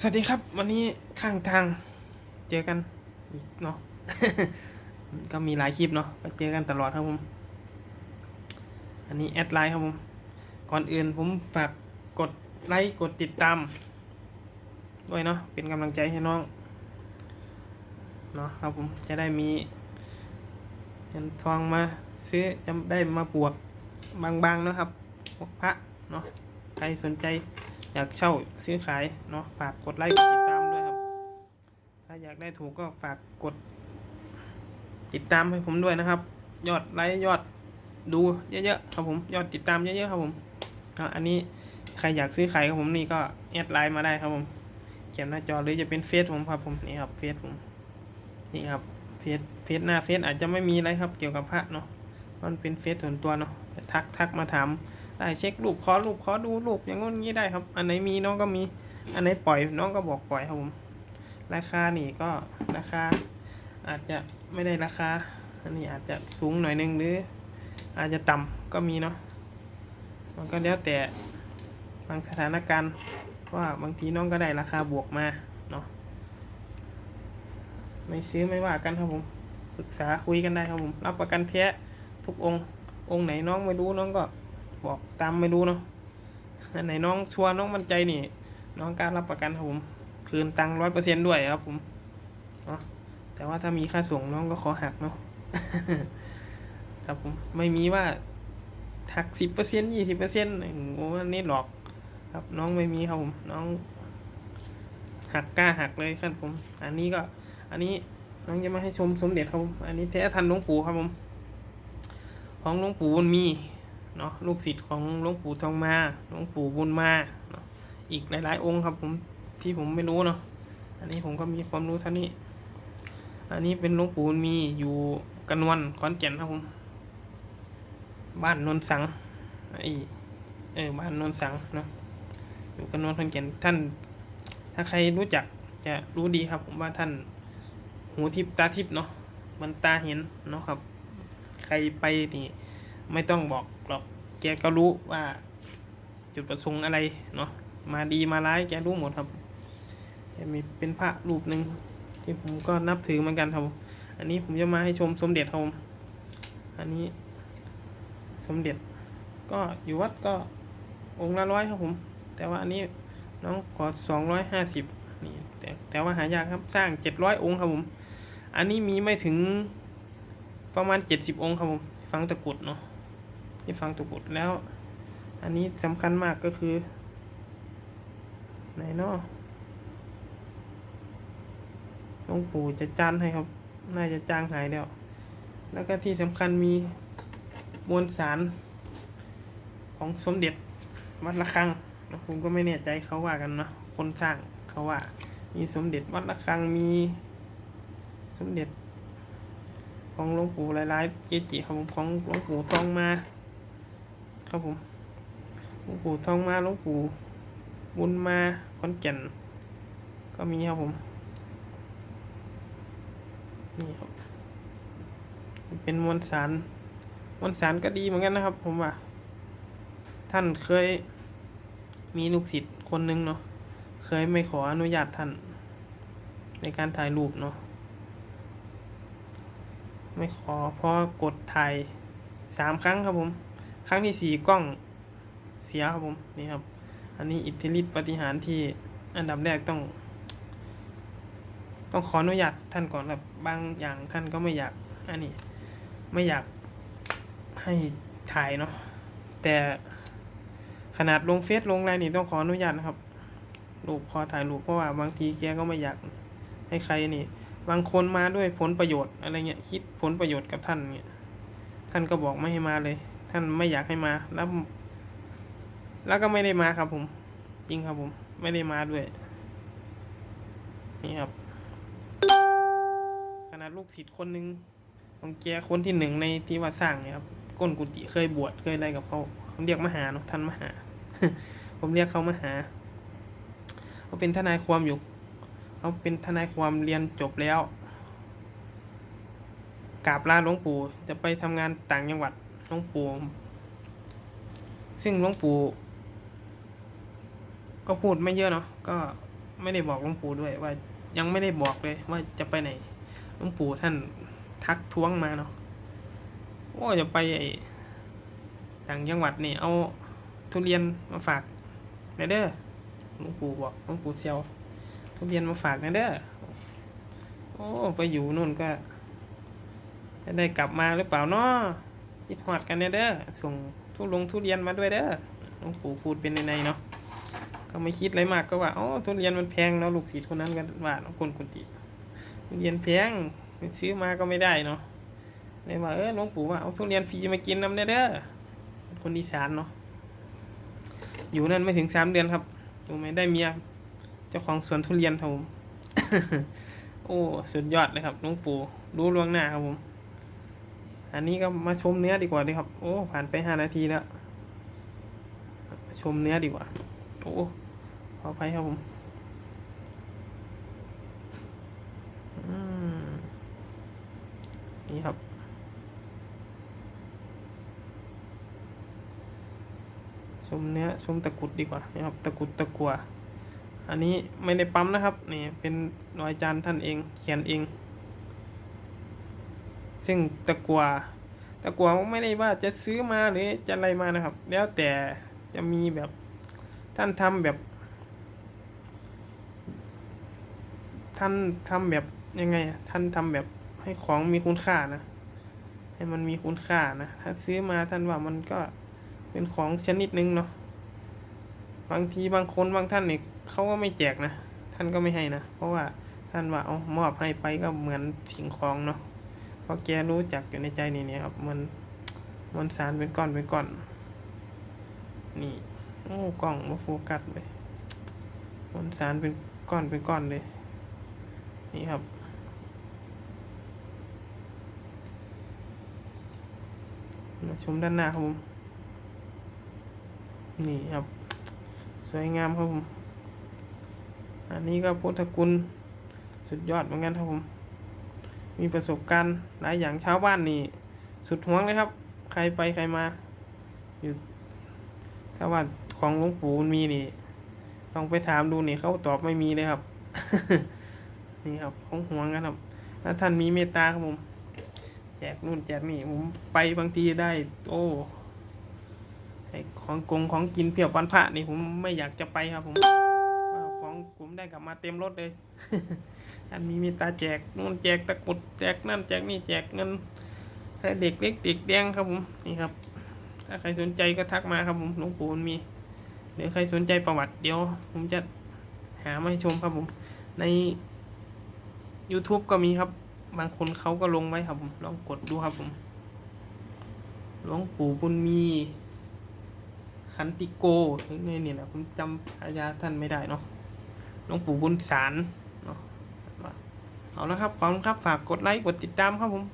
สวัสดีครับ วันนี้ข้างทางเจอกันอีกเนาะก็มีหลายคลิปเนาะก็เจอกันตลอดครับผม อันนี้แอดไลน์ครับผม ก่อนอื่นผมฝากกดไลค์กดติดตาม ด้วยเนาะเป็นกำลังใจให้น้องเนาะครับผมจะได้มีเงินทองมาซื้อจะได้มาบวกบางๆนะครับพวกพระเนาะใครสนใจ อยากเช่าซื้อขายเนาะฝากกดไลค์กดติดตามด้วยครับ ถ้าอยากได้ถูกก็ฝากกด ติดตามให้ผมด้วยนะครับ ยอดไลค์ยอดดูเยอะๆครับผมยอดติดตามเยอะๆครับผมอันนี้ใครอยากซื้อขายกับผมนี่ก็แอดไลน์มาได้ครับผมเขียนหน้าจอหรือจะเป็นเฟซผมครับผมนี่ครับเฟซผมนี่ครับเฟซเฟซหน้าเฟซอาจจะไม่มีอะไรครับเกี่ยวกับพระเนาะมันเป็นเฟซส่วนตัวเนาะทักทักมาถาม ได้เช็ครูปขอรูปขอดูรูปอย่างงู้นงี้ได้ครับ อันไหนมีน้องก็มี อันไหนปล่อยน้องก็บอกปล่อยครับผมราคานี่ก็ราคาอาจจะไม่ได้ราคา อันนี้อาจจะสูงหน่อยนึงหรือ อาจจะต่ำก็มีเนาะมันก็แล้วแต่บางสถานการณ์ว่าบางทีน้องก็ได้ราคาบวกมาเนาะไม่ซื้อไม่ว่ากันครับผมปรึกษาคุยกันได้ครับผม รับประกันแท้ทุกองค์องค์ไหนน้องไม่รู้น้องก็ บอกตามไม่รู้เนาะอันไหนน้องชัวร์น้องมั่นใจนี่ น้องกล้ารรับประกันครับผม คืนตังร้อยเปอร์เซ็นด้วยครับผมเนาะแต่ว่าถ้ามีค่าส่งน้องก็ขอหักเนาะครับผมไม่มีว่าหักสิบเปอร์เซ็นยี่สิบเปอร์เซ็นต์โอ้อันนี้หลอก ครับน้องไม่มีครับผมน้อง หักกล้าหักเลยครับผม อันนี้ก็ อันนี้น้องจะมาให้ชมสมเด็จครับผมอันนี้แท้ทันหลวงปู่ครับผม ของหลวงปู่บุญมี เนาะลูกศิษย์ของหลวงปู่ทองมาหลวงปู่บุญมาเนาะอีกหลายๆองค์ครับผมที่ผมไม่รู้เนาะอันนี้ผมก็มีความรู้เท่านี้ อันนี้เป็นหลวงปู่มีอยู่กันวนขอนแก่นครับผม บ้านนนสังไอเออบ้านนนสังเนาะอยู่กันวนขอนแก่นท่าน ถ้าใครรู้จักจะรู้ดีครับผมว่าท่านหูทิพตาทิพเนาะมันตาเห็นเนาะครับ ใครไปนี่ไม่ต้องบอก หรอก แกก็รู้ว่า จุดประสงค์อะไรเนาะ มาดีมาร้ายแกรู้หมดครับแกมีเป็นพระรูปหนึ่งที่ผมก็นับถือเหมือนกันครับ อันนี้ผมจะมาให้ชมสมเด็จครับอันนี้สมเด็จ ก็อยู่วัดก็องค์ละร้อยครับผม แต่ว่าอันนี้น้องขอสองร้อยห้าสิบนี่แต่แต่ว่าหายากครับสร้างเจ็ดร้อยองค์ครับผม อันนี้มีไม่ถึงประมาณเจ็ดสิบองค์ครับผม ฟังตะกรุดเนาะ ที่ฟังตะกุดแล้ว อันนี้สำคัญมากก็คือ ไหนเนาะหลวงปู่จะจานให้ครับ น่าจะจางหายแล้ว แล้วก็ที่สำคัญมีมวลสารของสมเด็จวัดระฆังนะผมก็ไม่แน่ใจเขาว่ากันนะคนสร้างเขาว่า มีสมเด็จวัดระฆังมีสมเด็จของหลวงปู่หลายๆเกจิครับผมของหลวงปู่ทองมา ครับผมหลวงปู่ทองมาหลวงปู่บุญมาขอนแก่น ก็มีครับผมนี่ครับเป็นมวลสารมวลสารก็ดีเหมือนกันนะครับ ผมว่า ท่านเคยมีลูกศิษย์คนหนึงเนาะเคยไม่ขออนุญาตท่าน ในการถ่ายรูปเนาะไม่ขอเพราะกดถ่ายสามครั้งครับผม ครั้งที่สี่กล้องเสียครับผมนี่ครับ อันนี้อิทธิฤทธิปฏิหารที่อันดับแรกต้อง ต้องขออนุญาตท่านก่อนครับบางอย่างท่านก็ไม่อยากอันนี้ไม่อยากให้ถ่ายเนาะแต่ขนาดลงเฟซลงไลน์นี่ต้องขออนุญาตนะครับรูปขอถ่ายรูปเพราะว่าบางทีแกก็ไม่อยากให้ใครนี่ บางคนมาด้วยผลประโยชน์อะไรเงี้ยคิดผลประโยชน์กับท่านเงี้ยท่านก็บอกไม่ให้มาเลย ท่านไม่อยากให้มาแล้วแล้วก็ไม่ได้มาครับผม จริงครับผม ไม่ได้มาด้วย นี่ครับ ขนาดลูกศิษย์คนหนึ่งของแกคนที่หนึ่งในที่ว่าสร้างเนี่ยครับก้นกุฏิเคยบวชเคยอะไรกับเขาผมเรียกมหาเนาะท่านมหา ผมเรียกเขามหาเขาเป็นทนายความอยู่เขาเป็นทนายความเรียนจบแล้วกราบลาหลวงปู่จะไปทำงานต่างจังหวัด หลวงปู่ซึ่งหลวงปู่ก็พูดไม่เยอะเนาะก็ไม่ได้บอกหลวงปู่ด้วยว่ายังไม่ได้บอกเลยว่าจะไปไหนหลวงปู่ท่านทักท้วงมาเนาะโอ้จะไปต่างจังหวัดนี่เอาทุเรียนมาฝากนอยเด้อหลวงปู่บอกหลวงปู่เซียวทุเรียนมาฝากนอยเด้อ โอ้ ไปอยู่นู่นก็ จะได้กลับมาหรือเปล่าเนาะ คิดฮอดกันเนี่ยเด้อส่งทุลงทุเรียนมาด้วยเด้อหลวงปู่พูดเป็นในๆเนาะก็ไม่คิดอะไรมากก็ว่าอ๋อทุเรียนมันแพงเนาะลูกศิษย์คนนั้นก็ว่าเนาะคนกุฏิทุเรียนแพงซื้อมาก็ไม่ได้เนาะเลยว่าเออหลวงปู่ว่าเอาทุเรียนฟรีมากินน้ำเด้อเด้อคนอีสานเนาะอยู่นั่นไม่ถึงสามเดือนครับดูไม่ได้เมียเจ้าของสวนทุเรียนครับผมโอ้ สุดยอดเลยครับหลวงปู่รู้ล่วงหน้าครับผม อันนี้ก็มาชมเนื้อดีกว่าดีครับ โอ้ผ่านไปห้านาทีแล้ว ชมเนื้อดีกว่า โอ้ขออภัยครับผมอืมนี่ครับ ชมเนื้อชมตะกุดดีกว่านี่ครับ ตะกุดตะกัว อันนี้ไม่ได้ปั๊มนะครับ นี่เป็นรอยจานท่านเอง เขียนเอง ซึ่งตะกัวตะกัวไม่ได้ว่าจะซื้อมาหรือจะอะไรมานะครับ แล้วแต่จะมีแบบท่านทำแบบ ท่านทำแบบยังไง ท่านทำแบบให้ของมีคุณค่านะ ให้มันมีคุณค่านะถ้าซื้อมาท่านว่ามันก็เป็นของชนิดหนึงเนาะบางทีบางคนบางท่านเนี่ยเขาก็ไม่แจกนะ ท่านก็ไม่ให้นะ เพราะว่าท่านว่าเอามอบให้ไปก็เหมือนสิ่งของเนาะ ราะแกรู้จักอยู่ในใจนี่เนี่ยครับมันมันสารเป็นก้อนเป็นก้อน นี่โอ้กล้องมาโฟกัสเลยมวลสารเป็นก้อนเป็นก้อนเลย นี่ครับมาชมด้านหน้าครับผม นี่ครับ สวยงามครับผม อันนี้ก็พุทธคุณสุดยอดเหมือนกันครับผม มีประสบการณ์หลายอย่างชาวบ้านนี่สุดห่วงเลยครับ ใครไปใครมา อยู่ถ้าว่าของหลวงปู่มันมีนี่ลองไปถามดูนี่เขาตอบไม่มีเลยครับ นี่ครับของห่วงกันครับถ้าท่านมีเมตตาครับผม แจกนู่นแจกนี่ผมไปบางทีได้ โอ้ไอของกงของกินเพียบวันพระนี่ผมไม่อยากจะไปครับผมของผมได้กลับมาเต็มรถเลย ท่านมีเมตตาแจกนู่นแจกตะกุดแจกนั่นแจกนี่แจกเงินให้เด็กเล็กเด็กแดงครับผมนี่ครับ ถ้าใครสนใจก็ทักมาครับผมหลวงปู่มีหรือใครสนใจประวัติเดี๋ยว ผมจะหามาให้ชมครับผม ใน YouTube ก็มีครับ บางคนเขาก็ลงไว้ครับผมลองกดดูครับผมหลวงปู่บุญมีขันติโกหรือไงเนี่ยนะผมจำอาญาท่านไม่ได้เนาะหลวงปู่บุญสาร เอาละครับขอบคุณครับฝากกดไลค์กดติดตามครับผม